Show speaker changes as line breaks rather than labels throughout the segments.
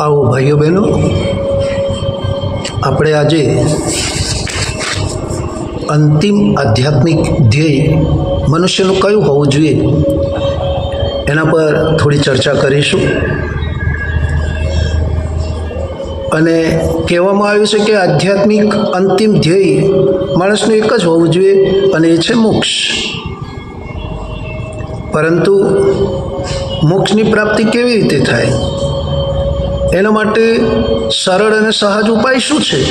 આવો ભાઈઓ બહેનો, આપણે આજે અંતિમ આધ્યાત્મિક ધ્યેય મનુષ્યનું કયું હોવું જોઈએ એના પર થોડી ચર્ચા કરીશું. અને કહેવામાં આવ્યું છે કે આધ્યાત્મિક અંતિમ ધ્યેય માણસનું એક જ હોવું જોઈએ અને એ છે મોક્ષ. પરંતુ મોક્ષની પ્રાપ્તિ કેવી રીતે થાય? એના માટે સરળ અને સહજ ઉપાય શું છે?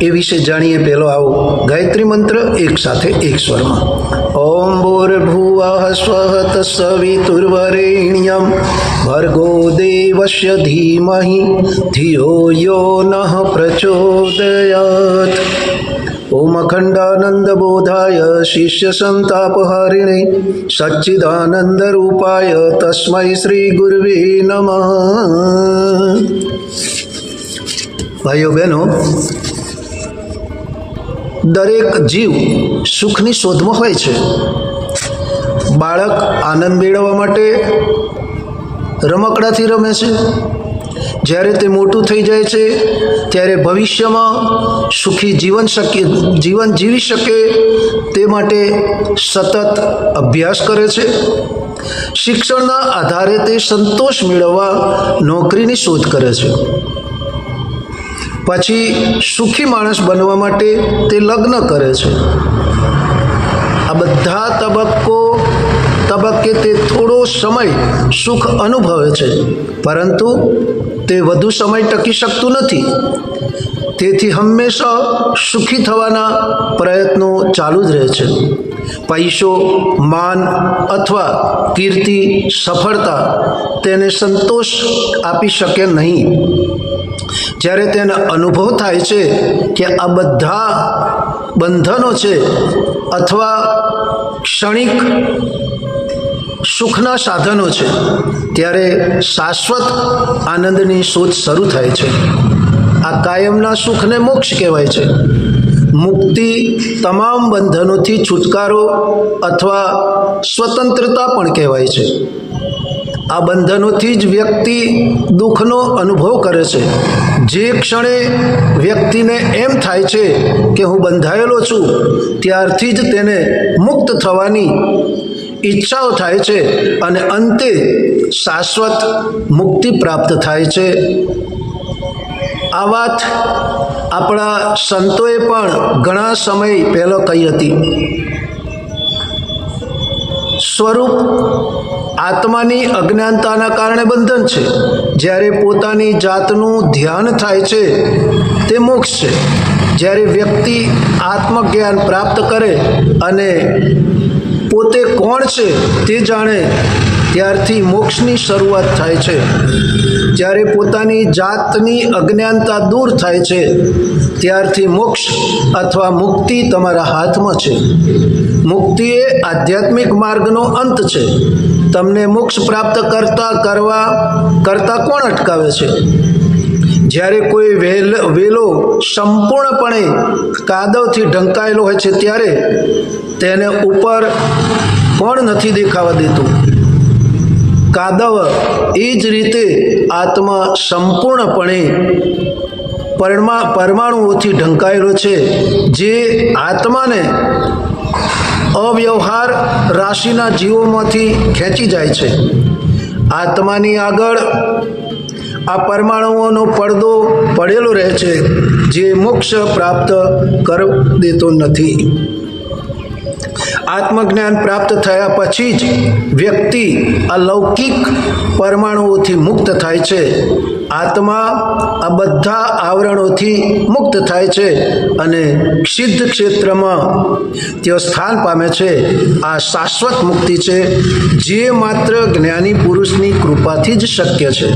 એ વિશે જાણીએ પહેલો આવો. ગાયત્રી મંત્ર એક સાથે એક સ્વરમાં. ઓમ ભૂર્ભુવઃ સ્વહત સવિતુર્વરેણ્યમ. ભર્ગો દેવસ્ય ધીમહિ. ધિયો યો નઃ પ્રચોદયાત. ઓમ અખંડાનંદ બોધાય શિષ્ય સંતાપહારિણે સચ્ચિદાનંદ રૂપાય તસ્મૈ શ્રી ગુરવે નમઃ ભાઈઓ બહેનો દરેક જીવ સુખની શોધમાં હોય છે બાળક આનંદ મેળવવા માટે રમકડાથી રમે છે જ્યારે તે મોટું થઈ જાય છે, ત્યારે ભવિષ્યમાં સુખી જીવન શકે જીવન જીવી શકે તે માટે સતત અભ્યાસ કરે છે. શિક્ષણના આધારે તે સંતોષ મેળવવા નોકરીની શોધ કરે છે. પછી સુખી માણસ બનવા માટે તે લગ્ન કરે છે. આ બધા તબક્કો તબક્કે તે થોડો સમય સુખ અનુભવે છે, પરંતુ તે વધુ સમય ટકી શકતું નથી. તેથી હંમેશા સુખી થવાના પ્રયત્નો ચાલુ જ રહે છે. પૈસો, માન અથવા કીર્તિ, સફળતા તેને સંતોષ આપી શકે નહીં. જ્યારે તેને અનુભવ થાય છે કે આ બધા બંધનો છે અથવા ક્ષણિક સુખના સાધનો છે, ત્યારે શાશ્વત આનંદની શોધ શરૂ થાય છે. આ કાયમના સુખને મોક્ષ કહેવાય છે. મુક્તિ તમામ બંધનોથી છુટકારો અથવા સ્વતંત્રતા પણ કહેવાય છે. આ બંધનોથી જ વ્યક્તિ દુઃખનો અનુભવ કરે છે. જે ક્ષણે વ્યક્તિને એમ થાય છે કે હું બંધાયેલો છું, ત્યારથી જ તેને મુક્ત થવાની ઈચ્છાઓ થાય છે અને અંતે શાશ્વત મુક્તિ પ્રાપ્ત થાય છે. આ વાત આપણા સંતોએ પણ ઘણા સમય પહેલો કહી હતી. સ્વરૂપ આત્માની અજ્ઞાનતાના કારણે બંધન છે. જ્યારે પોતાની જાતનું ધ્યાન થાય છે, તે મોક્ષ છે. જ્યારે વ્યક્તિ આત્મજ્ઞાન પ્રાપ્ત કરે અને પોતે કોણ છે તે જાણે, ત્યારથી મોક્ષની શરૂઆત થાય છે. જ્યારે પોતાની જાતની અજ્ઞાનતા દૂર થાય છે, ત્યારથી મોક્ષ અથવા મુક્તિ તમારા હાથમાં છે. મુક્તિ એ આધ્યાત્મિક માર્ગનો અંત છે. તમને મોક્ષ પ્રાપ્ત કરતા કરવા કરતાં કોણ અટકાવે છે? જ્યારે કોઈ વેલ, વેલો સંપૂર્ણપણે કાદવથી ઢંકાયેલો હોય છે ત્યારે તેને ઉપર પણ નથી દેખાવા દેતું. કાદવ એ જ રીતે આત્મા સંપૂર્ણપણે પરમા, પરમાણુઓથી ઢંકાયેલો છે, જે આત્માને અવ્યવહાર રાશિના જીવોમાંથી ખેંચી જાય છે. આત્માની આગળ આ પરમાણુઓનો પડદો પડેલો રહે છે, જે મોક્ષ પ્રાપ્ત કર દેતો નથી. આત્મજ્ઞાન પ્રાપ્ત થયા પછી જ વ્યક્તિ અલૌકિક પરમાણુઓથી મુક્ત થાય છે. આત્મા આ બધા આવરણોથી મુક્ત થાય છે અને સિદ્ધ ક્ષેત્રમાં તેઓ સ્થાન પામે છે. આ શાશ્વત મુક્તિ છે, જે માત્ર જ્ઞાની પુરુષની કૃપાથી જ શક્ય છે.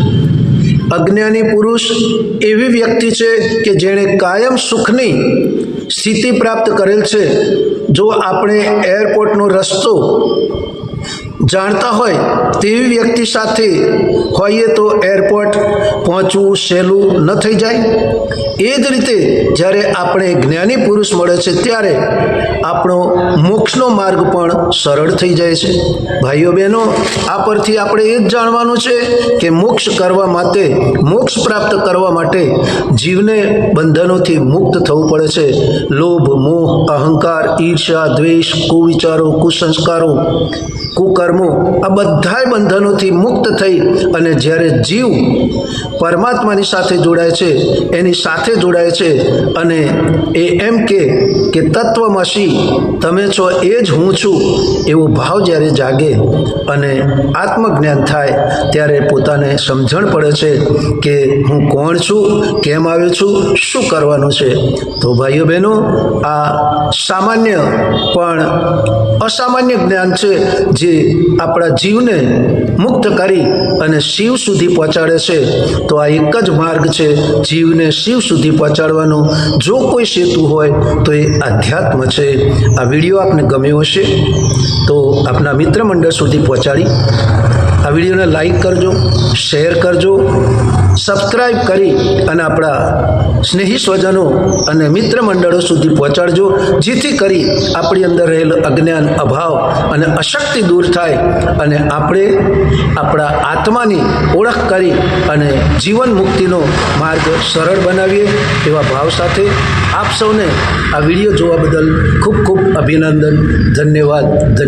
અજ્ઞાની પુરુષ એવી વ્યક્તિ છે કે જેણે કાયમ સુખની સ્થિતિ પ્રાપ્ત કરેલ છે. જો આપણે એરપોર્ટનો રસ્તો જાણતા હોય તેવી વ્યક્તિ સાથે હોઈએ તો એરપોર્ટ પહોંચવું, સહેલું ન થઈ જાય. એ જ રીતે જ્યારે આપણે જ્ઞાની પુરુષ મળે છે ત્યારે આપણો મોક્ષનો માર્ગ પણ સરળ થઈ જાય છે. ભાઈઓ બહેનો, આ પરથી આપણે એ જ જાણવાનું છે કે મોક્ષ કરવા માટે, મોક્ષ પ્રાપ્ત કરવા માટે જીવને બંધનોથી મુક્ત થવું પડે છે. લોભ, મોહ, અહંકાર ઈર્ષા દ્વેષ, કુવિચારો, કુસંસ્કારો, કુકર્મો આ બધાય બંધનોથી મુક્ત થઈ અને જ્યારે જીવ પરમાત્માની સાથે જોડાય છે, એની સાથે જોડાય છે અને એ એમ કે કે તત્વમસી, તમે છો એ જ હું છું, એવો ભાવ જ્યારે જાગે અને આત્મજ્ઞાન થાય, ત્યારે પોતાને સમજણ પડે છે કે હું કોણ છું, કેમ આવ્યો છું, શું કરવાનું છે. તો ભાઈઓ બહેનો, આ સામાન્ય પણ અસામાન્ય જ્ઞાન છે, જે આપણા જીવને મુક્ત કરી અને શિવ સુધી પહોંચાડે છે. તો આ એક જ માર્ગ છે જીવને શિવ સુધી પહોંચાડવાનો. જો કોઈ સેતુ હોય તો એ આધ્યાત્મ છે. આ વીડિયો આપને ગમ્યો હશે તો આપના મિત્ર મંડળ સુધી પહોંચાડી. આ વિડીયોને લાઈક કરજો, શેર કરજો સબસ્ક્રાઈબ કરી અને આપણા સ્નેહી સ્વજનો અને મિત્ર મંડળો સુધી પહોંચાડજો. જેથી કરી આપણી અંદર રહેલ અજ્ઞાન, અભાવ અને અશક્તિ દૂર થાય અને આપણે આપણા આત્માની ઓળખ કરી અને જીવન મુક્તિનો માર્ગ સરળ બનાવીએ એવા ભાવ સાથે આપ સૌને આ વીડિયો જોવા બદલ ખૂબ ખૂબ અભિનંદન. ધન્યવાદ. ધન્ય